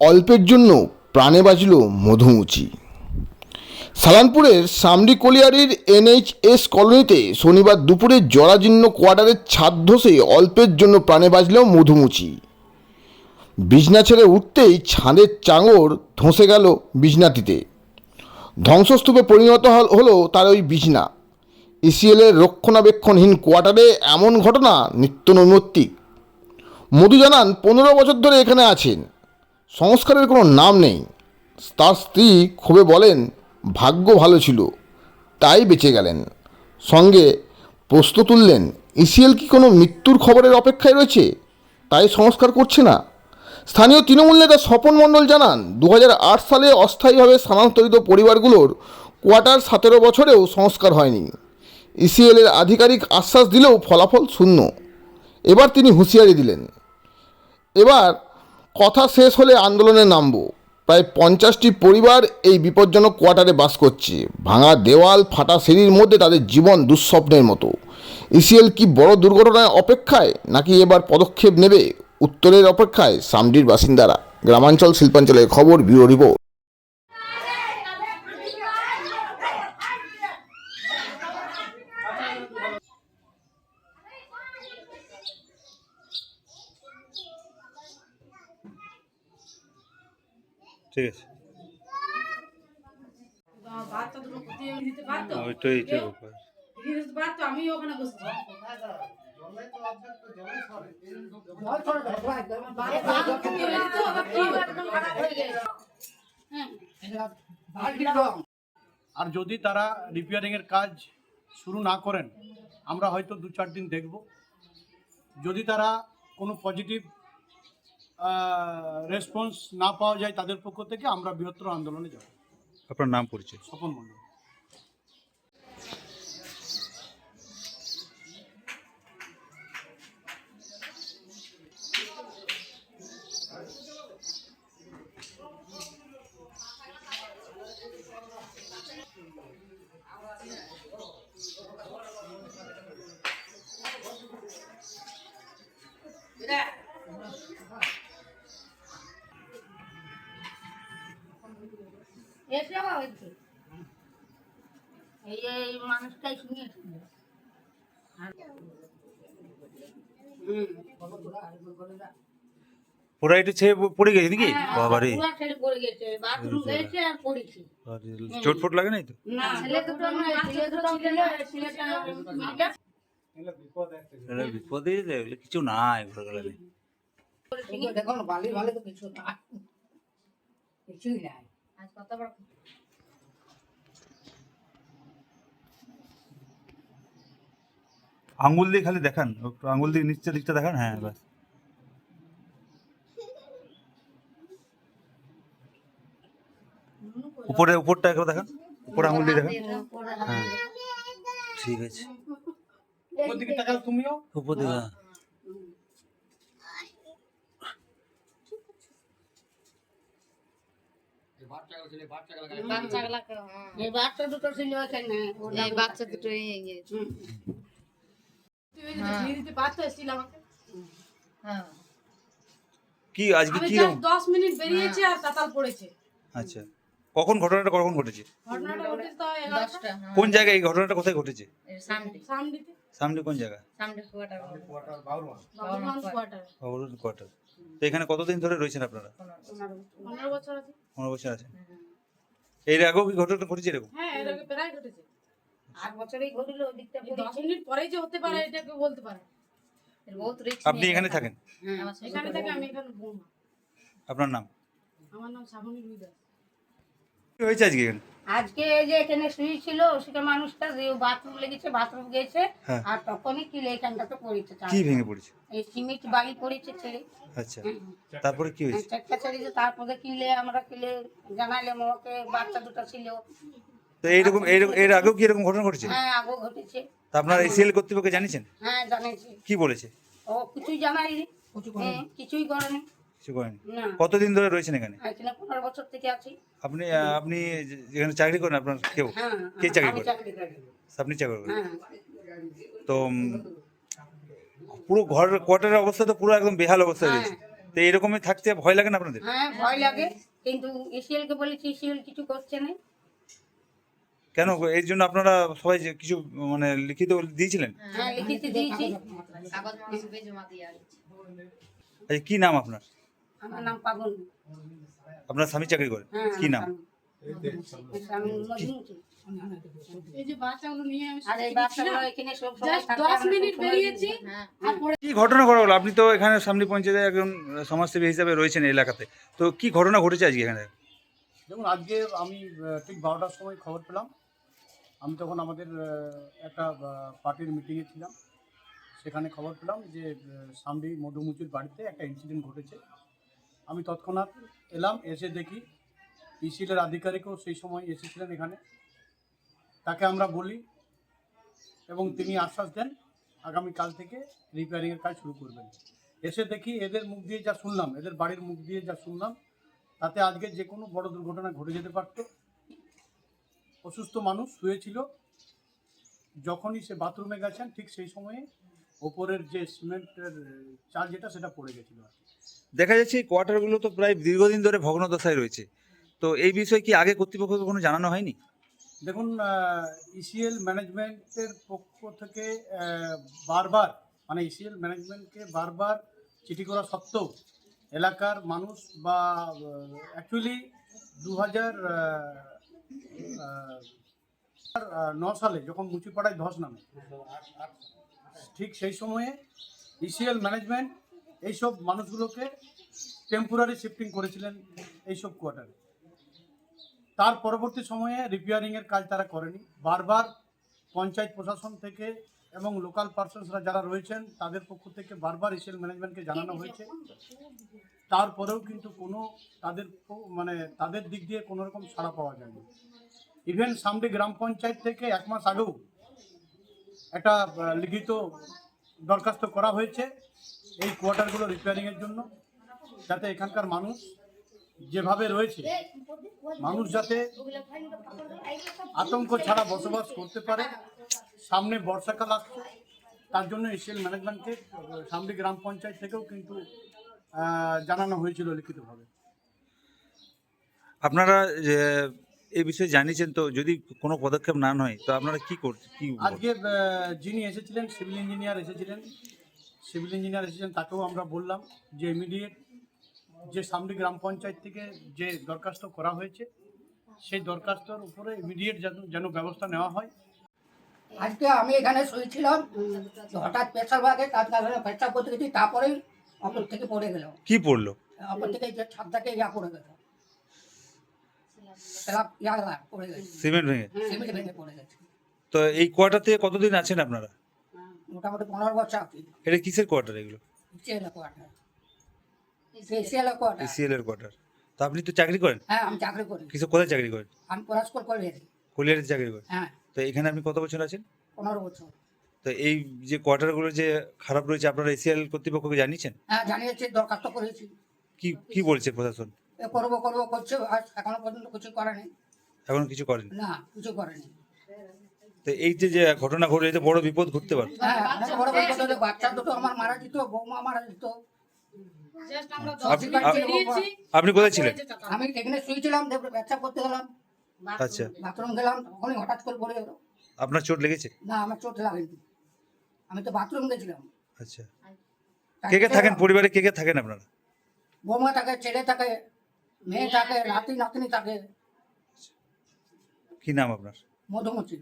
অল্পের জন্য প্রাণে বাঁচল মধুমুচি। সালানপুরের সামরি কলিয়ারির এনএইচএস কলোনিতে শনিবার দুপুরে জরাজীর্ণ কোয়ার্টারের ছাদ ধসে অল্পের জন্য প্রাণে বাঁচলেও মধুমুচি। বিছনা ছেড়ে উঠতেই ছাদের চাঙর ধসে গেল বিছনাটিতে। ধ্বংসস্তূপে পরিণত হল- হলো তার ওই বিছনা। ইসিএলের রক্ষণাবেক্ষণহীন কোয়ার্টারে এমন ঘটনা নিত্য নৈমিত্তিক। মধু জানান, পনেরো বছর ধরে এখানে আছেন। সংস্কারের কোনো নাম নেই। তার স্ত্রী ক্ষোভে বলেন, ভাগ্য ভালো ছিল, তাই বেঁচে গেলেন। সঙ্গে প্রশ্ন তুললেন, ইসিএল কি কোনো মৃত্যুর খবরের অপেক্ষায় রয়েছে? তাই সংস্কার করছে না। স্থানীয় তৃণমূল নেতা স্বপন মণ্ডল জানান দু হাজার আট সালে অস্থায়ীভাবে স্থানান্তরিত পরিবারগুলোর কোয়ার্টার সতেরো বছরেও সংস্কার হয়নি। ইসিএলের আধিকারিক আশ্বাস দিলেও ফলাফল শূন্য। এবার তিনি হুঁশিয়ারি দিলেন। এবার কথা শেষ হলে আন্দোলনে নামব। প্রায় পঞ্চাশটি পরিবার এই বিপজ্জনক কোয়ার্টারে বাস করছে। ভাঙা দেওয়াল, ফাটা সিঁড়ির মধ্যে তাদের জীবন দুঃস্বপ্নের মতো। ইসিএল কি বড় দুর্ঘটনায় অপেক্ষায়, নাকি এবার পদক্ষেপ নেবে উত্তরের অপেক্ষায় সামডির বাসিন্দারা? গ্রামাঞ্চল শিল্পাঞ্চলের খবর, ব্যুরো রিপোর্ট। ঠিক আছে। ওইটাই ব্যাপার। আমি ওখানে আর যদি তারা রিপেয়ারিং এর কাজ শুরু না করেন আমরা হয়তো দু চার দিন দেখব। যদি তারা কোনো পজিটিভ রেসপন্স না পাওয়া যায় তাদের পক্ষ থেকে আমরা বৃহত্তর আন্দোলনে যাব। আপনার নাম পরিচয়? স্বপন মণ্ডল। হয়েছে? এই এই মানুষটাই শুনিয়েছিল পুরা পড়ে গেছে নাকি? বাবারে। পুরা পড়ে গেছে। বাথরুম গেছে আর পড়েছি। চোট ফোট লাগে নাই তো? না ছেলে দুটো নয় ছেলে দুটো ছেলেটা এটা বিপদে এগুলো কিছু নাই ঘরে গেলে দেখুন ভালো ভালো তো কিছু না কিছুই নাই। আজ কত বড় আঙ্গুল দিয়ে খালি দেখান একটু আঙ্গুল দিয়ে নিচে দিকটা দেখান হ্যাঁ বাস উপরে উপরটা একবার দেখান উপরে আঙ্গুল দিয়ে দেখান। হ্যাঁ। ঠিক আছে। দিকে উপর দিয়ে হ্যাঁ। এই বাচ্চা দুটো ছিল বাচ্চা দুটো কি আজকে কি রকম? দশ মিনিট বেরিয়েছি আর তাতাল পড়েছে। আচ্ছা। কখন ঘটনাটা কখন ঘটেছে? ঘটনাটা ঘটেছে তো এগারোটা। দশটা হ্যাঁ। কোন জায়গায় এই ঘটনাটা কোথায় ঘটেছে? সামনে। কোন জায়গা? সামনে কুয়াটা বাবুগঞ্জ কোয়ার্টার বাবুরুল কোয়ার্টার তো এখানে কতদিন ধরে রয়েছেন আপনারা? পনেরো বছর। আছে। বছর এর আগেও কি ঘটনা ঘটেছে এরকম? হ্যাঁ এর আগে প্রায় ঘটেছে। আট বছরেই ঘটিল ওই দিকটা দশ মিনিট পরেই যে হতে পারে এটা বলতে পারে। বহুত রিস্ক আপনি এখানে থাকেন? এখানে থেকে আমি এখানে বৌমা আপনার নাম? আমার নাম শ্রাবণী রুই দাস কি হয়েছে আজকে এখানে? আজকে এই যে এখানে শুয়েছিল সেটা মানুষটা যে বাথরুম লেগেছে বাথরুম গেছে হ্যাঁ। আর তখনই কিলে এখানটাতে পড়েছে কি ভেঙে পড়েছে? এই সিমেন্ট বাড়ি পড়েছে ছেড়ে আচ্ছা। তারপরে কি হয়েছে? ছেড়েছে তারপরে কিলে আমরা কিলে জানাইলাম ওকে বাচ্চা দুটো ছিল। তো এইরকম এইরকম এর আগেও কি এরকম ঘটনা ঘটেছে? হ্যাঁ আগেও ঘটেছে। তা আপনার এসিএল কর্তৃপক্ষকে জানিয়েছেন? হ্যাঁ কি বলেছে? ও কিছুই জানাইনি হ্যাঁ, কিছুই করেনি। কিছু করেনি। কতদিন ধরে রয়েছেন এখানে? এখানে পনেরো বছর থেকে আছি। আপনি আপনি যেখানে চাকরি করেন আপনার কেউ? হ্যাঁ কে চাকরি আমি করে? চাকরি করি। আপনি চাকরি করেন? হ্যাঁ। তো পুরো ঘর কোয়ার্টারের অবস্থা তো পুরো একদম বেহাল অবস্থায় হ্যাঁ রয়েছে তো এরকমই থাকতে ভয় লাগে না আপনাদের? হ্যাঁ ভয় লাগে। কিন্তু এসিএল কে বলেছি এসিএল কিছু করছে না। কেন? এর জন্য আপনারা সবাই যে কিছু মানে লিখিত দিয়েছিলেন? হ্যাঁ লিখিতে দিয়েছি। কাগজ জমা দিয়ে আচ্ছা কি নাম আপনার? আমার নাম পাগল। আপনার স্বামী চাকরি করে? হ্যাঁ কি নাম? আমি মজনুচি। এই যে বাচ্চাগুলো নিয়ে আমি আর এই বাচ্চাগুলো এখানে সব সময় জাস্ট থাকে, দশ আমরা মিনিট সব সময় বেরিয়েছি হ্যাঁ। তারপরে কি ঘটনা ঘটা হলো? আপনি তো এখানে সামনে পঞ্চায়েতে একজন সমাজসেবী হিসাবে রয়েছেন এই এলাকাতে। তো কি ঘটনা ঘটেছে আজকে এখানে? যেমন আজকে আমি ঠিক বারোটার সময় খবর পেলাম। আমি তখন আমাদের একটা পার্টির মিটিংয়ে ছিলাম। সেখানে খবর পেলাম যে সামরি মধুমুচির বাড়িতে একটা ইনসিডেন্ট ঘটেছে। আমি তৎক্ষণাৎ এলাম, এসে দেখি ইসিলের আধিকারিকও সেই সময় এসেছিলেন এখানে। তাকে আমরা বলি এবং তিনি আশ্বাস দেন, আগামী কাল থেকে রিপেয়ারিংয়ের কাজ শুরু করবেন। এসে দেখি এদের মুখ দিয়ে যা শুনলাম, এদের বাড়ির মুখ দিয়ে যা শুনলাম, তাতে আজকে যে কোনো বড় দুর্ঘটনা ঘটে যেতে পারত। অসুস্থ মানুষ শুয়েছিল। যখনই সে বাথরুমে গেছেন ঠিক সেই সময়ে ওপরের যে সিমেন্টের চাল যেটা সেটা পড়ে গেছিল আর কি। দেখা যাচ্ছে এই কোয়ার্টারগুলো তো প্রায় দীর্ঘদিন ধরে ভগ্নদশায় রয়েছে। তো এই বিষয়ে কি আগে কর্তৃপক্ষকে কোনো জানানো হয়নি? দেখুন ইসিএল ম্যানেজমেন্টের পক্ষ থেকে বারবার মানে ইসিএল ম্যানেজমেন্টকে বারবার চিঠি করা সত্ত্বেও এলাকার মানুষ বা অ্যাকচুয়ালি দু হাজার ন সালে যখন মুচিপাড়ায় ধস নামে, ঠিক সেই সময়ে ইসিএল ম্যানেজমেন্ট এইসব মানুষগুলোকে টেম্পোরারি শিফটিং করেছিলেন এইসব কোয়ার্টারে তার পরবর্তী সময়ে রিপেয়ারিংয়ের কাজ তারা করেনি। বারবার পঞ্চায়েত প্রশাসন থেকে এবং লোকাল পার্সনসরা যারা রয়েছেন, তাদের পক্ষ থেকে বারবার এসিএল ম্যানেজমেন্টকে জানানো হয়েছে। তারপরেও কিন্তু কোনো তাদের মানে তাদের দিক দিয়ে কোনো রকম সাড়া পাওয়া যায়নি। ইভেন সামনে গ্রাম পঞ্চায়েত থেকে এক মাস আগেও একটা লিখিত দরখাস্ত করা হয়েছে এই কোয়ার্টারগুলো রিপেয়ারিংয়ের জন্য, যাতে এখানকার মানুষ যেভাবে রয়েছে, মানুষ যাতে আতঙ্ক ছাড়া বসবাস করতে পারে, সামনে বর্ষাকাল আসছে, তার জন্য এশিয়াল ম্যানেজমেন্টকে সামনে গ্রাম পঞ্চায়েত থেকেও কিন্তু জানানো হয়েছিল লিখিতভাবে। আপনারা যে এই বিষয়ে জানিয়েছেন তো যদি কোনো পদক্ষেপ না হয় তো আপনারা কি করছেন কি আজকে যিনি এসেছিলেন সিভিল ইঞ্জিনিয়ার এসেছিলেন সিভিল ইঞ্জিনিয়ার এসেছিলেন তাকেও আমরা বললাম যে ইমিডিয়েট যে সামনে গ্রাম পঞ্চায়েত থেকে যে দরখাস্ত করা হয়েছে সেই দরখাস্তর উপরে ইমিডিয়েট যেন যেন ব্যবস্থা নেওয়া হয়। আজকে আমি এখানে শুয়েছিলাম হঠাৎ প্রেশার ভাগে তার করতে গেছি তারপরেই অপর থেকে পড়ে গেল। কি পড়ল? অপর থেকে যে ছাদ থেকে ইয়া পড়ে গেল সিমেন্ট ভেঙে? সিমেন্ট ভেঙে পড়ে গেছে। তো এই কোয়ার্টার থেকে কতদিন আছেন আপনারা? মোটামুটি পনেরো বছর আছি। এটা কিসের কোয়ার্টার এগুলো? এসিএল এর কোয়ার্টার। তো আপনি তো চাকরি করেন? হ্যাঁ আমি চাকরি করি। কিসে কোথায় চাকরি করেন? আমি পড়াশোনা করে। গেছি কলিয়ারে চাকরি করেন? হ্যাঁ। তো এখানে আপনি কত বছর আছেন? পনেরো বছর। তো এই যে কোয়ার্টারগুলো যে খারাপ রয়েছে আপনারা এসিএল কর্তৃপক্ষকে জানিয়েছেন? হ্যাঁ জানিয়েছি দরখাস্ত করেছি। কি কি বলছে প্রশাসন? এ করব করব করছে আর এখনও পর্যন্ত কিছু করেনি। এখন কিছু করেন? না কিছু করেনি। তো এই যে যে ঘটনা ঘটে এতে বড় বিপদ ঘটতে পারে। হ্যাঁ অনেক বড় বড় কথা, বাচ্চা দুটো আমার মারা যেত বৌমা মারা যেত। জাস্ট আমরা আপ- দশ মিনিট আপ- বেরিয়েছি। আপনি কোথায় ছিলেন। আমি এখানে শুয়েছিলাম তারপরে ব্যবসা করতে গেলাম। আচ্ছা। বাথরুম গেলাম তখনই হঠাৎ করে পড়ে গেল আপনার চোট লেগেছে? না আমার চোট লাগেনি। আমি তো বাথরুম গেছিলাম। আচ্ছা। কে কে থাকেন? পরিবারে কে কে থাকেন আপনারা? বৌমা থাকে ছেলে থাকে মেয়ে থাকে নাতি নাতনি থাকে। কি নাম আপনার? মধুমতি।